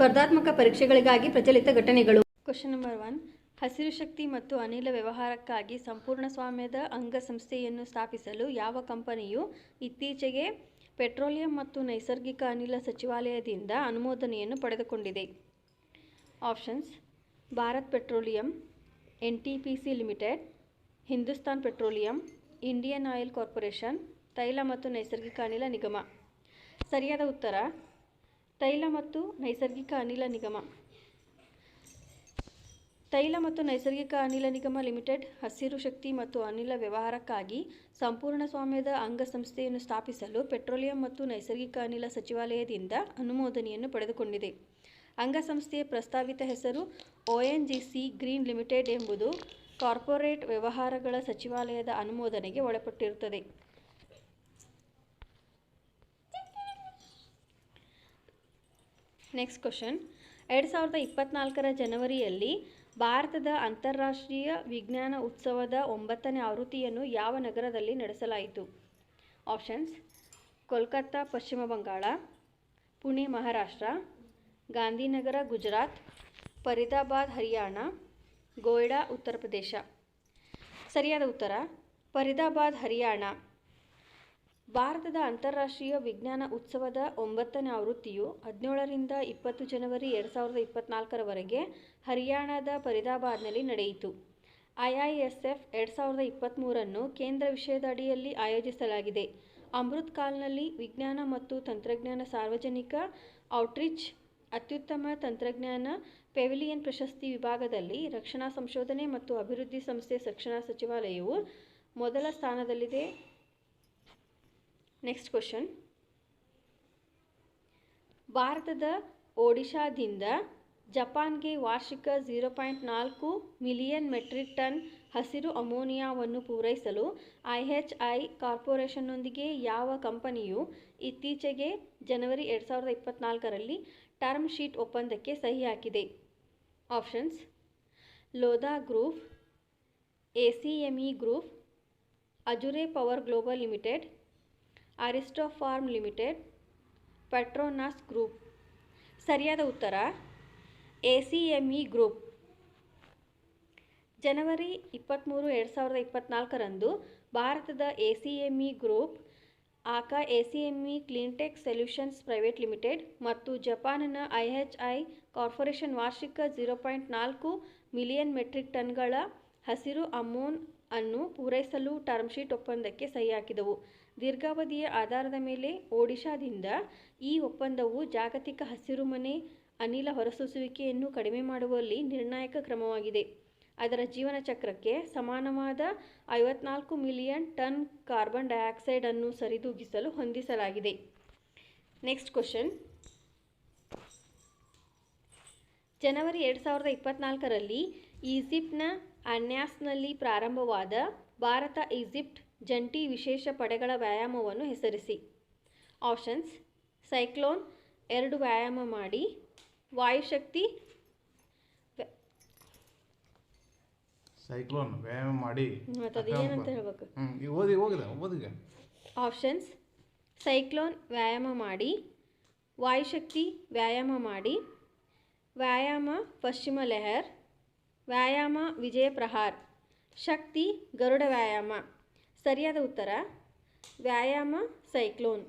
ಸ್ಪರ್ಧಾತ್ಮಕ ಪರೀಕ್ಷೆಗಳಿಗಾಗಿ ಪ್ರಚಲಿತ ಘಟನೆಗಳು. ಕ್ವಶನ್ ನಂಬರ್ ಒನ್ ಹಸಿರು ಶಕ್ತಿ ಮತ್ತು ಅನಿಲ ವ್ಯವಹಾರಕ್ಕಾಗಿ ಸಂಪೂರ್ಣ ಸ್ವಾಮ್ಯದ ಅಂಗಸಂಸ್ಥೆಯನ್ನು ಸ್ಥಾಪಿಸಲು ಯಾವ ಕಂಪನಿಯು ಇತ್ತೀಚೆಗೆ ಪೆಟ್ರೋಲಿಯಂ ಮತ್ತು ನೈಸರ್ಗಿಕ ಅನಿಲ ಸಚಿವಾಲಯದಿಂದ ಅನುಮೋದನೆಯನ್ನು ಪಡೆದುಕೊಂಡಿದೆ? Options Bharat petroleum, N T P C limited, Hindustan petroleum, Indian oil corporation, ತೈಲ ಮತ್ತು ನೈಸರ್ಗಿಕ ಅನಿಲ ನಿಗಮ. ಸರಿಯಾದ ಉತ್ತರ ತೈಲ ಮತ್ತು ನೈಸರ್ಗಿಕ ಅನಿಲ ನಿಗಮ. ತೈಲ ಮತ್ತು ನೈಸರ್ಗಿಕ ಅನಿಲ ನಿಗಮ ಲಿಮಿಟೆಡ್ ಹಸಿರು ಶಕ್ತಿ ಮತ್ತು ಅನಿಲ ವ್ಯವಹಾರಕ್ಕಾಗಿ ಸಂಪೂರ್ಣ ಸ್ವಾಮ್ಯದ ಅಂಗಸಂಸ್ಥೆಯನ್ನು ಸ್ಥಾಪಿಸಲು ಪೆಟ್ರೋಲಿಯಂ ಮತ್ತು ನೈಸರ್ಗಿಕ ಅನಿಲ ಸಚಿವಾಲಯದಿಂದ ಅನುಮೋದನೆಯನ್ನು ಪಡೆದುಕೊಂಡಿದೆ. ಅಂಗಸಂಸ್ಥೆಯ ಪ್ರಸ್ತಾವಿತ ಹೆಸರು ಒಎನ್ಜಿಸಿ ಗ್ರೀನ್ ಲಿಮಿಟೆಡ್ ಎಂಬುದು ಕಾರ್ಪೊರೇಟ್ ವ್ಯವಹಾರಗಳ ಸಚಿವಾಲಯದ ಅನುಮೋದನೆಗೆ ಒಳಪಟ್ಟಿರುತ್ತದೆ. ನೆಕ್ಸ್ಟ್ ಕ್ವಶನ್ ಎರಡು ಸಾವಿರದ ಇಪ್ಪತ್ನಾಲ್ಕರ ಜನವರಿಯಲ್ಲಿ ಭಾರತದ ಅಂತಾರಾಷ್ಟ್ರೀಯ ವಿಜ್ಞಾನ ಉತ್ಸವದ ಒಂಬತ್ತನೇ ಆವೃತ್ತಿಯನ್ನು ಯಾವ ನಗರದಲ್ಲಿ ನಡೆಸಲಾಯಿತು? ಆಪ್ಷನ್ಸ್ ಕೋಲ್ಕತ್ತಾ, ಪಶ್ಚಿಮ ಬಂಗಾಳ, ಪುಣೆ, ಮಹಾರಾಷ್ಟ್ರ, ಗಾಂಧಿನಗರ, ಗುಜರಾತ್, ಫರೀದಾಬಾದ್, ಹರಿಯಾಣ, ಗೋಯ್ಡಾ, ಉತ್ತರ ಪ್ರದೇಶ. ಸರಿಯಾದ ಉತ್ತರ. ಫರೀದಾಬಾದ್, ಹರಿಯಾಣ. ಭಾರತದ ಅಂತಾರಾಷ್ಟ್ರೀಯ ವಿಜ್ಞಾನ ಉತ್ಸವದ ಒಂಬತ್ತನೇ ಆವೃತ್ತಿಯು ಹದಿನೇಳರಿಂದ ಇಪ್ಪತ್ತು ಜನವರಿ ಎರಡು ಸಾವಿರದ ಇಪ್ಪತ್ನಾಲ್ಕರವರೆಗೆ ಹರಿಯಾಣದ ಫರೀದಾಬಾದ್ನಲ್ಲಿ ನಡೆಯಿತು. ಐಐಎಸ್ಎಫ್ ಎರಡು ಸಾವಿರದ ಇಪ್ಪತ್ತ್ಮೂರನ್ನು ಕೇಂದ್ರ ವಿಷಯದ ಅಡಿಯಲ್ಲಿ ಆಯೋಜಿಸಲಾಗಿದೆ. ಅಮೃತ್ ಕಾಲ್ನಲ್ಲಿ ವಿಜ್ಞಾನ ಮತ್ತು ತಂತ್ರಜ್ಞಾನ ಸಾರ್ವಜನಿಕ ಔಟ್ರೀಚ್, ಅತ್ಯುತ್ತಮ ತಂತ್ರಜ್ಞಾನ, ಪೆವಿಲಿಯನ್ ಪ್ರಶಸ್ತಿ ವಿಭಾಗದಲ್ಲಿ ರಕ್ಷಣಾ ಸಂಶೋಧನೆ ಮತ್ತು ಅಭಿವೃದ್ಧಿ ಸಂಸ್ಥೆ ರಕ್ಷಣಾ ಸಚಿವಾಲಯವು ಮೊದಲ ಸ್ಥಾನದಲ್ಲಿದೆ. ನೆಕ್ಸ್ಟ್ ಕ್ವಶನ್ ಭಾರತದ ಒಡಿಶಾದಿಂದ ಜಪಾನ್ಗೆ ವಾರ್ಷಿಕ ಝೀರೋ ಪಾಯಿಂಟ್ ನಾಲ್ಕು ಮಿಲಿಯನ್ ಮೆಟ್ರಿಕ್ ಟನ್ ಹಸಿರು ಅಮೋನಿಯಾವನ್ನು ಪೂರೈಸಲು ಐ ಎಚ್ ಐ ಕಾರ್ಪೊರೇಷನ್ನೊಂದಿಗೆ ಯಾವ ಕಂಪನಿಯು ಇತ್ತೀಚೆಗೆ ಜನವರಿ ಎರಡು ಸಾವಿರದ ಇಪ್ಪತ್ತ್ನಾಲ್ಕರಲ್ಲಿ ಟರ್ಮ್ ಶೀಟ್ ಒಪ್ಪಂದಕ್ಕೆ ಸಹಿ ಹಾಕಿದೆ options Lodha group, A C M E group, Azure power global limited Aristo pharm limited Petronas group. ಸರಿಯಾದ ಉತ್ತರ A C M E group. ಜನವರಿ ಇಪ್ಪತ್ತ್ಮೂರು ಎರಡು ಸಾವಿರದ ಇಪ್ಪತ್ತ್ನಾಲ್ಕರಂದು ಭಾರತದ A C M E group, aka A C M E cleantech solutions private limited ಮತ್ತು ಜಪಾನಿನ I H I corporation ವಾರ್ಷಿಕ ಝೀರೋ ಪಾಯಿಂಟ್ ನಾಲ್ಕು ಮಿಲಿಯನ್ ಮೆಟ್ರಿಕ್ ಟನ್ಗಳ ಹಸಿರು ಅಮೋನ್ ಅನ್ನು ಪೂರೈಸಲು ಟರ್ಮ್ ಶೀಟ್ ಒಪ್ಪಂದಕ್ಕೆ ಸಹಿ ಹಾಕಿದವು ದೀರ್ಘಾವಧಿಯ ಆಧಾರದ ಮೇಲೆ ಒಡಿಶಾದಿಂದ ಈ ಒಪ್ಪಂದವು ಜಾಗತಿಕ ಹಸಿರುಮನೆ ಅನಿಲ ಹೊರಸೂಸುವಿಕೆಯನ್ನು ಕಡಿಮೆ ಮಾಡುವಲ್ಲಿ ನಿರ್ಣಾಯಕ ಕ್ರಮವಾಗಿದೆ. ಅದರ ಜೀವನ ಚಕ್ರಕ್ಕೆ ಸಮಾನವಾದ ಐವತ್ನಾಲ್ಕು ಮಿಲಿಯನ್ ಟನ್ ಕಾರ್ಬನ್ ಡೈಆಕ್ಸೈಡ್ ಅನ್ನು ಸರಿದೂಗಿಸಲು ಹೊಂದಿಸಲಾಗಿದೆ. Next question. ಜನವರಿ ಎರಡು ಸಾವಿರದ ಇಪ್ಪತ್ನಾಲ್ಕರಲ್ಲಿ ಈಜಿಪ್ಟ್ನ ಅನ್ಯಾಸ್ನಲ್ಲಿ ಪ್ರಾರಂಭವಾದ ಭಾರತ ಈಜಿಪ್ಟ್ ಜಂಟಿ ವಿಶೇಷ ಪಡೆಗಳ ವ್ಯಾಯಾಮವನ್ನು ಹೆಸರಿಸಿ. ಆಪ್ಷನ್ಸ್ ಸೈಕ್ಲೋನ್ ಎರಡು ವ್ಯಾಯಾಮ ಮಾಡಿ ವಾಯುಶಕ್ತಿ ಸೈಕ್ಲೋನ್ ವ್ಯಾಯಾಮ ಮಾಡಿ. ಮತ್ತು ಅದು ಏನಂತ ಹೇಳ್ಬೇಕು? ಓದಿ ಹೋಗಿದೆ ಓದಿಗ ಆಪ್ಷನ್ಸ್ ಸೈಕ್ಲೋನ್ ವ್ಯಾಯಾಮ ಮಾಡಿ ವಾಯುಶಕ್ತಿ ವ್ಯಾಯಾಮ ಮಾಡಿ ವ್ಯಾಯಾಮ ಪಶ್ಚಿಮ ಲೆಹರ್ ವ್ಯಾಯಾಮ, ವಿಜಯ ಪ್ರಹಾರ್. ಶಕ್ತಿ, ಗರುಡ ವ್ಯಾಯಾಮ. ಸರಿಯಾದ ಉತ್ತರ, ವ್ಯಾಯಾಮ, ಸೈಕ್ಲೋನ್.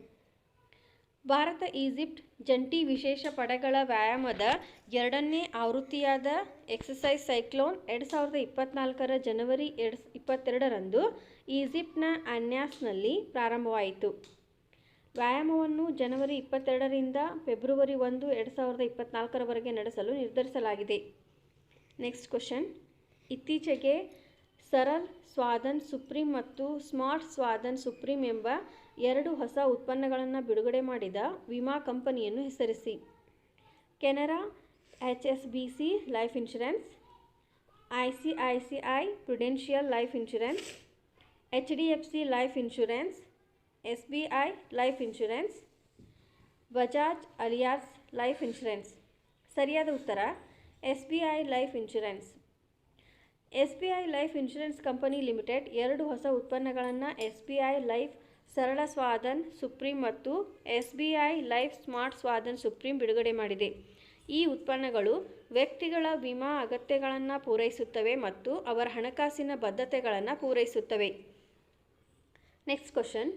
ಭಾರತ, ಈಜಿಪ್ಟ್, ಜಂಟಿ ವಿಶೇಷ ಪಡೆಗಳ ವ್ಯಾಯಾಮದ ಎರಡನೇ ಆವೃತ್ತಿಯಾದ ಎಕ್ಸಸೈಸ್ ಸೈಕ್ಲೋನ್ ಎರಡು ಸಾವಿರದ ಇಪ್ಪತ್ನಾಲ್ಕರ ಜನವರಿ ಎರಡು ಇಪ್ಪತ್ತೆರಡರಂದು ಈಜಿಪ್ಟ್ನ ಅನ್ಯಾಸ್ನಲ್ಲಿ ಪ್ರಾರಂಭವಾಯಿತು. ವ್ಯಾಯಾಮವನ್ನು ಜನವರಿ ಇಪ್ಪತ್ತೆರಡರಿಂದ ಫೆಬ್ರವರಿ ಒಂದು ಎರಡು ಸಾವಿರದ ಇಪ್ಪತ್ನಾಲ್ಕರವರೆಗೆ ನಡೆಸಲು ನಿರ್ಧರಿಸಲಾಗಿದೆ. ನೆಕ್ಸ್ಟ್ ಕ್ವಶನ್ ಇತ್ತೀಚೆಗೆ ಸರಲ್ ಸ್ವಾದನ್ ಸುಪ್ರೀಂ ಮತ್ತು ಸ್ಮಾರ್ಟ್ ಸ್ವಾದನ್ ಸುಪ್ರೀಂ ಎಂಬ ಎರಡು ಹೊಸ ಉತ್ಪನ್ನಗಳನ್ನು ಬಿಡುಗಡೆ ಮಾಡಿದ ವಿಮಾ ಕಂಪನಿಯನ್ನು ಹೆಸರಿಸಿ. Canara, H S B C life insurance, I C I C I prudential life insurance, H D F C life insurance, S B I life insurance, Bajaj Allianz life insurance. ಸರಿಯಾದ ಉತ್ತರ S B I life insurance. S B I life insurance company limited ಎರಡು ಹೊಸ ಉತ್ಪನ್ನಗಳನ್ನು S B I life Saral Swadhan supreme ಮತ್ತು S B I life smart Swadhan supreme ಬಿಡುಗಡೆ ಮಾಡಿದೆ. ಈ ಉತ್ಪನ್ನಗಳು ವ್ಯಕ್ತಿಗಳ ವಿಮಾ ಅಗತ್ಯಗಳನ್ನು ಪೂರೈಸುತ್ತವೆ ಮತ್ತು ಅವರ ಹಣಕಾಸಿನ ಬದ್ಧತೆಗಳನ್ನು ಪೂರೈಸುತ್ತವೆ. Next question.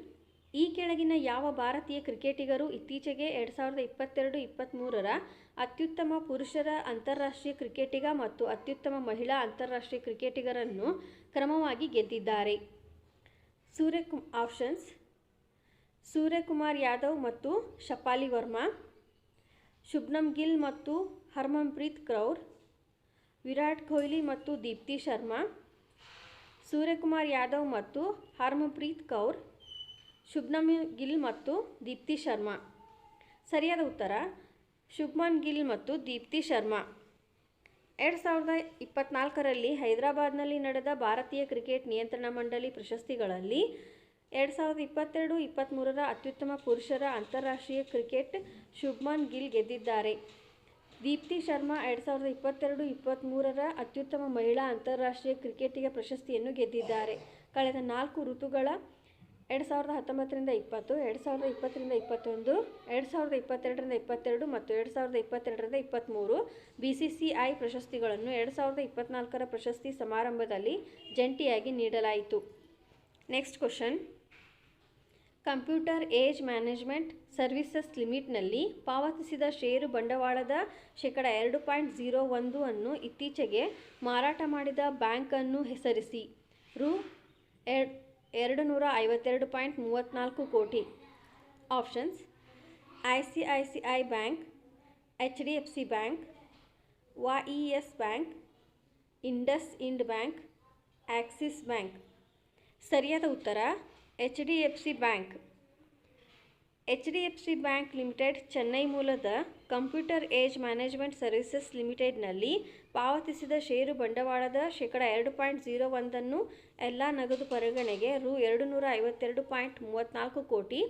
ಈ ಕೆಳಗಿನ ಯಾವ ಭಾರತೀಯ ಕ್ರಿಕೆಟಿಗರು ಇತ್ತೀಚೆಗೆ ಎರಡು ಸಾವಿರದ ಇಪ್ಪತ್ತೆರಡು ಇಪ್ಪತ್ತ್ಮೂರರ ಅತ್ಯುತ್ತಮ ಪುರುಷರ ಅಂತಾರಾಷ್ಟ್ರೀಯ ಕ್ರಿಕೆಟಿಗ ಮತ್ತು ಅತ್ಯುತ್ತಮ ಮಹಿಳಾ ಅಂತಾರಾಷ್ಟ್ರೀಯ ಕ್ರಿಕೆಟಿಗರನ್ನು ಕ್ರಮವಾಗಿ ಗೆದ್ದಿದ್ದಾರೆ. ಸೂರ್ಯಕು ಆಪ್ಷನ್ಸ್ ಸೂರ್ಯಕುಮಾರ್ ಯಾದವ್ ಮತ್ತು ಶಪಾಲಿ ವರ್ಮಾ ಶುಭ್ನಮ್ ಗಿಲ್ ಮತ್ತು ಹರ್ಮನ್ಪ್ರೀತ್ ಕೌರ್, ವಿರಾಟ್ ಕೊಹ್ಲಿ ಮತ್ತು ದೀಪ್ತಿ ಶರ್ಮಾ, ಸೂರ್ಯಕುಮಾರ್ ಯಾದವ್ ಮತ್ತು ಹರ್ಮನ್ಪ್ರೀತ್ ಕೌರ್ ಶುಭ್ನಮ್ ಗಿಲ್ ಮತ್ತು ದೀಪ್ತಿ ಶರ್ಮಾ. ಸರಿಯಾದ ಉತ್ತರ, ಶುಭ್ಮನ್ ಗಿಲ್ ಮತ್ತು ದೀಪ್ತಿ ಶರ್ಮಾ. ಎರಡು ಸಾವಿರದ ಇಪ್ಪತ್ನಾಲ್ಕರಲ್ಲಿ ಹೈದರಾಬಾದ್ನಲ್ಲಿ ನಡೆದ ಭಾರತೀಯ ಕ್ರಿಕೆಟ್ ನಿಯಂತ್ರಣ ಮಂಡಳಿ ಪ್ರಶಸ್ತಿಗಳಲ್ಲಿ ಎರಡು ಸಾವಿರದ ಇಪ್ಪತ್ತೆರಡು ಇಪ್ಪತ್ತ್ಮೂರರ ಅತ್ಯುತ್ತಮ ಪುರುಷರ ಅಂತಾರಾಷ್ಟ್ರೀಯ ಕ್ರಿಕೆಟ್ ಶುಭ್ಮನ್ ಗಿಲ್ ಗೆದ್ದಿದ್ದಾರೆ. ದೀಪ್ತಿ ಶರ್ಮಾ ಎರಡು ಸಾವಿರದ ಇಪ್ಪತ್ತೆರಡು ಇಪ್ಪತ್ತ್ಮೂರರ ಅತ್ಯುತ್ತಮ ಮಹಿಳಾ ಅಂತಾರಾಷ್ಟ್ರೀಯ ಕ್ರಿಕೆಟಿಗೆ ಪ್ರಶಸ್ತಿಯನ್ನು ಗೆದ್ದಿದ್ದಾರೆ. ಕಳೆದ ನಾಲ್ಕು ಋತುಗಳ ಎರಡು ಸಾವಿರದ ಹತ್ತೊಂಬತ್ತರಿಂದ ಇಪ್ಪತ್ತು, ಎರಡು ಸಾವಿರದ ಇಪ್ಪತ್ತರಿಂದ ಇಪ್ಪತ್ತೊಂದು, ಎರಡು ಸಾವಿರದ ಇಪ್ಪತ್ತೆರಡರಿಂದ ಇಪ್ಪತ್ತೆರಡು ಮತ್ತು ಎರಡು ಸಾವಿರದ ಇಪ್ಪತ್ತೆರಡರಿಂದ ಇಪ್ಪತ್ತ್ಮೂರು ಬಿ ಸಿ ಸಿ ಐ ಪ್ರಶಸ್ತಿಗಳನ್ನು ಎರಡು ಸಾವಿರದ ಇಪ್ಪತ್ತ್ನಾಲ್ಕರ ಪ್ರಶಸ್ತಿ ಸಮಾರಂಭದಲ್ಲಿ ಜಂಟಿಯಾಗಿ ನೀಡಲಾಯಿತು. Next question computer age management services ಲಿಮಿಟ್ನಲ್ಲಿ ಪಾವತಿಸಿದ ಷೇರು ಬಂಡವಾಳದ ಶೇಕಡ ಎರಡು ಪಾಯಿಂಟ್ ಝೀರೋ ಒಂದು ಅನ್ನು ಇತ್ತೀಚೆಗೆ ಮಾರಾಟ ಮಾಡಿದ ಬ್ಯಾಂಕನ್ನು ಹೆಸರಿಸಿ. ರು ಎರ್ ಎರಡು ನೂರ ಐವತ್ತೆರಡು ಪಾಯಿಂಟ್ ಮೂವತ್ತ್ನಾಲ್ಕು crore. Options, I C I C I bank, H D F C bank, Y E S bank, IndusInd bank, Axis bank. ಸರಿಯಾದ ಉತ್ತರ, H D F C bank. H D F C bank limited, Chennai ಮೂಲದ computer age management services ಲಿಮಿಟೆಡ್ನಲ್ಲಿ ಪಾವತಿಸಿದ ಷೇರು ಬಂಡವಾಳದ ಶೇಕಡ ಎರಡು point zero ಒಂದನ್ನು ಎಲ್ಲ ನಗದು ಪರಿಗಣೆಗೆ ರು ಎರಡು ನೂರ ಐವತ್ತೆರಡು ಪಾಯಿಂಟ್ ಮೂವತ್ತ್ನಾಲ್ಕು ಕೋಟಿ,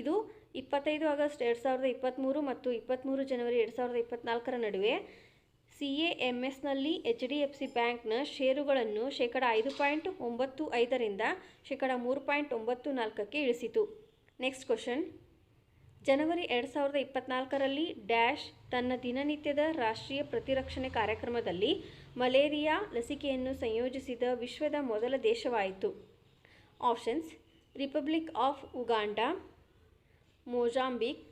ಇದು ಇಪ್ಪತ್ತೈದು ಆಗಸ್ಟ್ ಎರಡು ಸಾವಿರದ ಇಪ್ಪತ್ತ್ಮೂರು ಮತ್ತು ಇಪ್ಪತ್ತ್ಮೂರು ಜನವರಿ ಎರಡು ಸಾವಿರದ ಇಪ್ಪತ್ತ್ನಾಲ್ಕರ ನಡುವೆ ಸಿ ಎ ಎಂ ಎಸ್ನಲ್ಲಿ ಎಚ್ ಡಿ ಎಫ್ ಸಿ ಬ್ಯಾಂಕ್ನ ಷೇರುಗಳನ್ನು ಶೇಕಡ ಐದು ಪಾಯಿಂಟ್ ಒಂಬತ್ತು ಐದರಿಂದ ಶೇಕಡ ಮೂರು ಪಾಯಿಂಟ್ ಒಂಬತ್ತು ನಾಲ್ಕಕ್ಕೆ ಇಳಿಸಿತು. Next question. ಜನವರಿ ಎರಡು ಸಾವಿರದ ಇಪ್ಪತ್ನಾಲ್ಕರಲ್ಲಿ ಡ್ಯಾಶ್ ತನ್ನ ದಿನನಿತ್ಯದ ರಾಷ್ಟ್ರೀಯ ಪ್ರತಿರಕ್ಷಣೆ ಕಾರ್ಯಕ್ರಮದಲ್ಲಿ ಮಲೇರಿಯಾ ಲಸಿಕೆಯನ್ನು ಸಂಯೋಜಿಸಿದ ವಿಶ್ವದ ಮೊದಲ ದೇಶವಾಯಿತು. Options, republic of Uganda, Mozambique,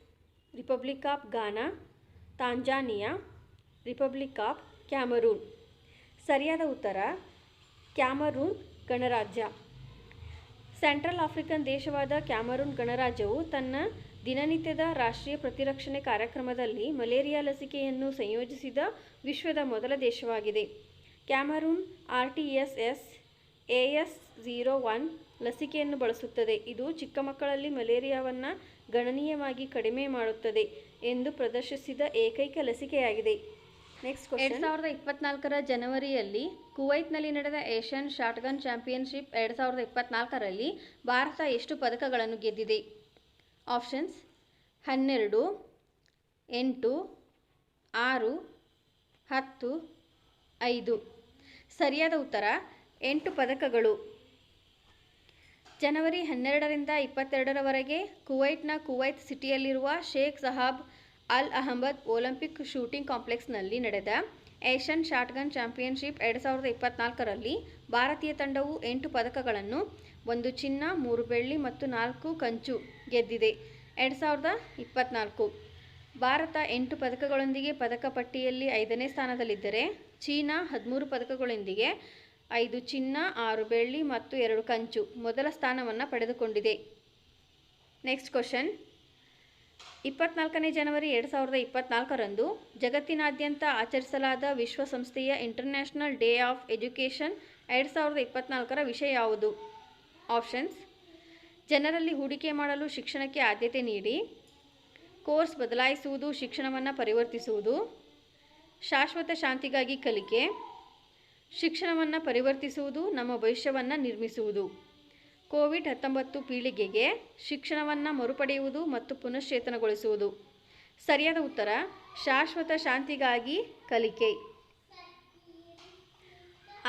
republic of Ghana Tanzania, republic of Cameroon. ಸರಿಯಾದ ಉತ್ತರ, ಕ್ಯಾಮರೂನ್ ಗಣರಾಜ್ಯ. ಸೆಂಟ್ರಲ್ ಆಫ್ರಿಕನ್ ದೇಶವಾದ ಕ್ಯಾಮರೂನ್ ಗಣರಾಜ್ಯವು ತನ್ನ ದಿನನಿತ್ಯದ ರಾಷ್ಟ್ರೀಯ ಪ್ರತಿರಕ್ಷಣೆ ಕಾರ್ಯಕ್ರಮದಲ್ಲಿ ಮಲೇರಿಯಾ ಲಸಿಕೆಯನ್ನು ಸಂಯೋಜಿಸಿದ ವಿಶ್ವದ ಮೊದಲ ದೇಶವಾಗಿದೆ. Cameroon R T S S A S zero one ಲಸಿಕೆಯನ್ನು ಬಳಸುತ್ತದೆ. ಇದು ಚಿಕ್ಕ ಮಕ್ಕಳಲ್ಲಿ ಮಲೇರಿಯಾವನ್ನು ಗಣನೀಯವಾಗಿ ಕಡಿಮೆ ಮಾಡುತ್ತದೆ ಎಂದು ಪ್ರದರ್ಶಿಸಿದ ಏಕೈಕ ಲಸಿಕೆಯಾಗಿದೆ. ನೆಕ್ಸ್ಟ್ ಎರಡು ಸಾವಿರದ ಇಪ್ಪತ್ನಾಲ್ಕರ ಜನವರಿಯಲ್ಲಿ ಕುವೈತ್ನಲ್ಲಿ ನಡೆದ ಏಷ್ಯನ್ ಶಾಟ್ಗನ್ ಚಾಂಪಿಯನ್ಶಿಪ್ ಎರಡು ಸಾವಿರದ ಇಪ್ಪತ್ನಾಲ್ಕರಲ್ಲಿ ಭಾರತ ಎಷ್ಟು ಪದಕಗಳನ್ನು ಗೆದ್ದಿದೆ? ಆಪ್ಷನ್ಸ್ ಹನ್ನೆರಡು, ಎಂಟು, ಆರು, ಹತ್ತು, ಐದು. ಸರಿಯಾದ ಉತ್ತರ, ಎಂಟು ಪದಕಗಳು. ಜನವರಿ ಹನ್ನೆರಡರಿಂದ ಇಪ್ಪತ್ತೆರಡರವರೆಗೆ ಕುವೈಟ್ನ ಕುವೈತ್ ಸಿಟಿಯಲ್ಲಿರುವ ಶೇಖ್ ಸಹಾಬ್ ಅಲ್ ಅಹಮದ್ ಒಲಿಂಪಿಕ್ ಶೂಟಿಂಗ್ ಕಾಂಪ್ಲೆಕ್ಸ್ನಲ್ಲಿ ನಡೆದ ಏಷ್ಯನ್ ಶಾಟ್ಗನ್ ಚಾಂಪಿಯನ್ಶಿಪ್ ಎರಡು ಸಾವಿರದ ಇಪ್ಪತ್ನಾಲ್ಕರಲ್ಲಿ ಭಾರತೀಯ ತಂಡವು ಎಂಟು ಪದಕಗಳನ್ನು, ಒಂದು ಚಿನ್ನ, ಮೂರು ಬೆಳ್ಳಿ ಮತ್ತು ನಾಲ್ಕು ಕಂಚು ಗೆದ್ದಿದೆ. ಎರಡು ಸಾವಿರದ ಇಪ್ಪತ್ನಾಲ್ಕು. ಭಾರತ ಎಂಟು ಪದಕಗಳೊಂದಿಗೆ ಪದಕ ಪಟ್ಟಿಯಲ್ಲಿ ಐದನೇ ಸ್ಥಾನದಲ್ಲಿದ್ದರೆ ಚೀನಾ ಹದಿಮೂರು ಪದಕಗಳೊಂದಿಗೆ ಐದು ಚಿನ್ನ, ಆರು ಬೆಳ್ಳಿ ಮತ್ತು ಎರಡು ಕಂಚು ಮೊದಲ ಸ್ಥಾನವನ್ನು ಪಡೆದುಕೊಂಡಿದೆ. ನೆಕ್ಸ್ಟ್ ಕ್ವಶನ್ ಇಪ್ಪತ್ನಾಲ್ಕನೇ ಜನವರಿ ಎರಡು ಸಾವಿರದ ಇಪ್ಪತ್ನಾಲ್ಕರಂದು ಜಗತ್ತಿನಾದ್ಯಂತ ಆಚರಿಸಲಾದ ವಿಶ್ವಸಂಸ್ಥೆಯ ಇಂಟರ್ನ್ಯಾಷನಲ್ ಡೇ ಆಫ್ ಎಜುಕೇಷನ್ ಎರಡು ಸಾವಿರದ ಇಪ್ಪತ್ನಾಲ್ಕರ ವಿಷಯ ಯಾವುದು? ಆಪ್ಷನ್ಸ್ ಜನರಲ್ಲಿ ಹೂಡಿಕೆ ಮಾಡಲು ಶಿಕ್ಷಣಕ್ಕೆ ಆದ್ಯತೆ ನೀಡಿ, ಕೋರ್ಸ್ ಬದಲಾಯಿಸುವುದು, ಶಿಕ್ಷಣವನ್ನು ಪರಿವರ್ತಿಸುವುದು, ಶಾಶ್ವತ ಶಾಂತಿಗಾಗಿ ಕಲಿಕೆ, ಶಿಕ್ಷಣವನ್ನು ಪರಿವರ್ತಿಸುವುದು, ನಮ್ಮ ಭವಿಷ್ಯವನ್ನು ನಿರ್ಮಿಸುವುದು. ಕೋವಿಡ್ ಹತ್ತೊಂಬತ್ತು ಪೀಳಿಗೆಗೆ ಶಿಕ್ಷಣವನ್ನು ಮರುಪಡೆಯುವುದು ಮತ್ತು ಪುನಶ್ಚೇತನಗೊಳಿಸುವುದು. ಸರಿಯಾದ ಉತ್ತರ, ಶಾಶ್ವತ ಶಾಂತಿಗಾಗಿ ಕಲಿಕೆ.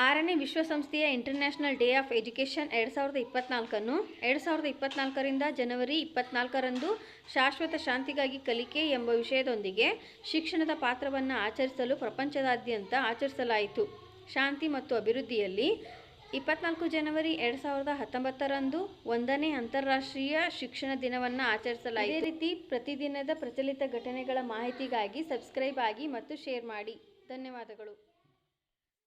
ಆರನೇ ವಿಶ್ವಸಂಸ್ಥೆಯ ಇಂಟರ್ನ್ಯಾಷನಲ್ ಡೇ ಆಫ್ ಎಜುಕೇಷನ್ ಎರಡು ಸಾವಿರದ ಇಪ್ಪತ್ನಾಲ್ಕನ್ನು. ಎರಡು ಸಾವಿರದ ಇಪ್ಪತ್ನಾಲ್ಕರಿಂದ ಜನವರಿ ಇಪ್ಪತ್ನಾಲ್ಕರಂದು ಶಾಶ್ವತ ಶಾಂತಿಗಾಗಿ ಕಲಿಕೆ ಎಂಬ ವಿಷಯದೊಂದಿಗೆ ಶಿಕ್ಷಣದ ಪಾತ್ರವನ್ನು ಆಚರಿಸಲು ಪ್ರಪಂಚದಾದ್ಯಂತ ಆಚರಿಸಲಾಯಿತು. ಶಾಂತಿ ಮತ್ತು ಅಭಿವೃದ್ಧಿಯಲ್ಲಿ ಇಪ್ಪತ್ನಾಲ್ಕು ಜನವರಿ ಎರಡು ಸಾವಿರದ ಹತ್ತೊಂಬತ್ತರಂದು ಒಂದನೇ ಅಂತಾರಾಷ್ಟ್ರೀಯ ಶಿಕ್ಷಣ ದಿನವನ್ನು ಆಚರಿಸಲಾಯಿತು. ಇದೇ ರೀತಿ ಪ್ರತಿದಿನದ ಪ್ರಚಲಿತ ಘಟನೆಗಳ ಮಾಹಿತಿಗಾಗಿ ಸಬ್ಸ್ಕ್ರೈಬ್ ಆಗಿ ಮತ್ತು ಶೇರ್ ಮಾಡಿ. ಧನ್ಯವಾದಗಳು.